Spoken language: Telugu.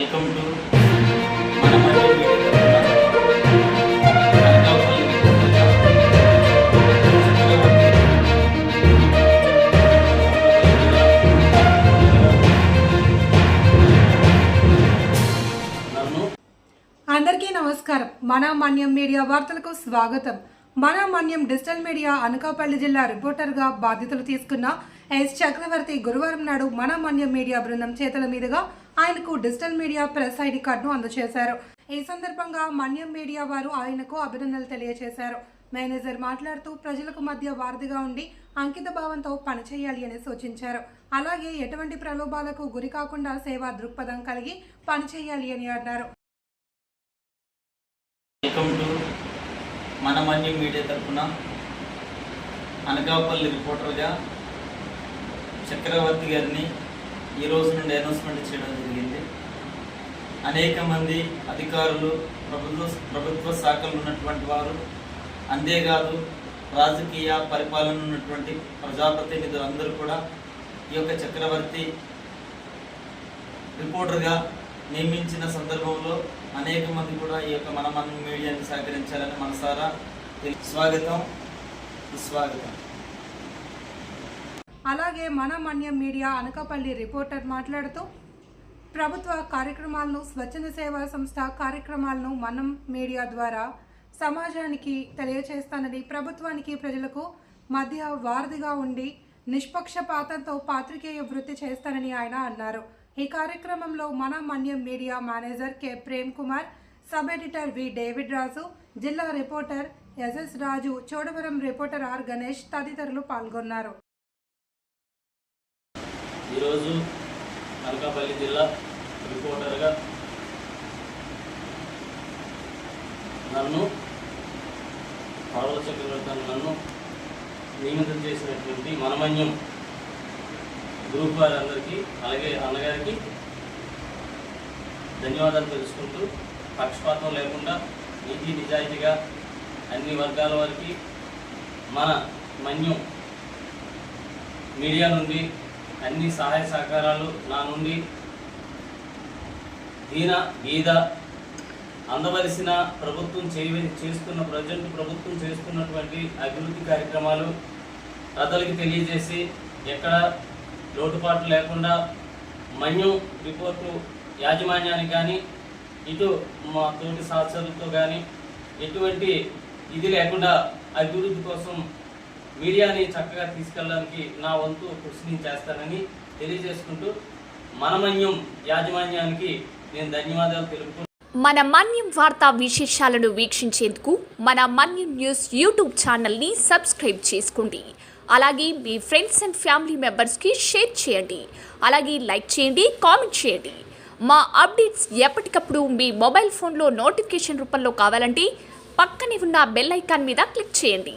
వెల్కమ్ టు మన అందరికీ నమస్కారం. మన మన్యం మీడియా వార్తలకు స్వాగతం. మన మన్యం డిజిటల్ మీడియా అనకాపల్లి జిల్లా రిపోర్టర్గా బాధ్యతలు తీసుకున్న ఎస్. చక్రవర్తి గురువారం నాడు మన మన్యం మీడియా బృందం చేతుల మీదుగా ఆయనకు డిజిటల్ మీడియా ప్రెస్ ఐడి కార్డును అందజేశారు. ఈ సందర్భంగా మన్యం మీడియా వారు ఆయనకు అభినందనలు తెలియజేశారు. మేనేజర్ మాట్లాడుతూ ప్రజలకు మధ్య వారధిగా ఉండి అంకిత భావంతో పనిచేయాలి అని సూచించారు. అలాగే ఎటువంటి ప్రలోభాలకు గురి కాకుండా సేవా దృక్పథం కలిగి పనిచేయాలి అని అన్నారు. మన మన్యం మీడియా తరఫున అనకాపల్లి రిపోర్టర్గా చక్రవర్తి గారిని ఈ రోజు నుండి అనౌన్స్మెంట్ చేయడం జరిగింది. అనేక మంది అధికారులు ప్రభుత్వ ప్రభుత్వ శాఖలు ఉన్నటువంటి వారు అంతేకాదు రాజకీయ పరిపాలన ఉన్నటువంటి ప్రజాప్రతినిధులు అందరూ కూడా ఈ యొక్క చక్రవర్తి రిపోర్టర్గా నియమించిన సందర్భంలో అనేక మంది కూడా ఈ యొక్క మన మన మీడియాని సహకరించాలని మనసారా స్వాగతం స్వాగతం అలాగే మన మన్యం మీడియా అనకాపల్లి రిపోర్టర్ మాట్లాడుతూ ప్రభుత్వ కార్యక్రమాలను స్వచ్ఛంద సేవా సంస్థ కార్యక్రమాలను మనం మీడియా ద్వారా సమాజానికి తెలియచేస్తానని ప్రభుత్వానికి ప్రజలకు మధ్య వారధిగా ఉండి నిష్పక్షపాతంతో పాత్రికేయ వృత్తి చేస్తానని ఆయన అన్నారు. ఈ కార్యక్రమంలో మన Manyam media manager K. Prem Kumar sub editor V. David Raju జిల్లా reporter SS Raju Chodavaram reporter R. Ganesh తదితరులు పాల్గొన్నారు. ఈరోజు అనకాపల్లి జిల్లా రిపోర్టర్గా నన్ను పడవల చక్రవర్తి నన్ను నియమితం చేసినటువంటి మనమన్యం గ్రూప్ వారందరికీ అలాగే అన్నగారికి ధన్యవాదాలు తెలుసుకుంటూ పక్షపాతం లేకుండా నీతి నిజాయితీగా అన్ని వర్గాల వారికి మన మన్యం మీడియా నుండి అన్ని సహాయ సహకారాలు నా నుండి. దీన గీద అందవలసిన ప్రభుత్వం చేయ చేస్తున్న ప్రజెంట్ ప్రభుత్వం చేస్తున్నటువంటి అభివృద్ధి కార్యక్రమాలు ప్రజలకి తెలియజేసి ఎక్కడ లోటుపాట్లు లేకుండా మన్యం రిపోర్టు యాజమాన్యానికి కానీ ఇటు మా తోటి సహచరులతో కానీ ఎటువంటి ఇది లేకుండా అభివృద్ధి కోసం మీడియాని చక్కగా తీసుకెళ్ళడానికి నా వంతు కృషి నేను చేస్తానని తెలియజేసుకుంటూ మనమన్యం యాజమాన్యానికి నేను ధన్యవాదాలు తెలుపుకుంటూ మన మన్యం వార్తా విశేషాలను వీక్షించేందుకు మన మన్యం న్యూస్ యూట్యూబ్ ఛానల్ని సబ్స్క్రైబ్ చేసుకోండి. అలాగే మీ ఫ్రెండ్స్ అండ్ ఫ్యామిలీ మెంబర్స్కి షేర్ చేయండి. అలాగే లైక్ చేయండి కామెంట్ చేయండి. మా అప్డేట్స్ ఎప్పటికప్పుడు మీ మొబైల్ ఫోన్లో నోటిఫికేషన్ రూపంలో కావాలంటే పక్కనే ఉన్న బెల్ ఐకాన్ మీద క్లిక్ చేయండి.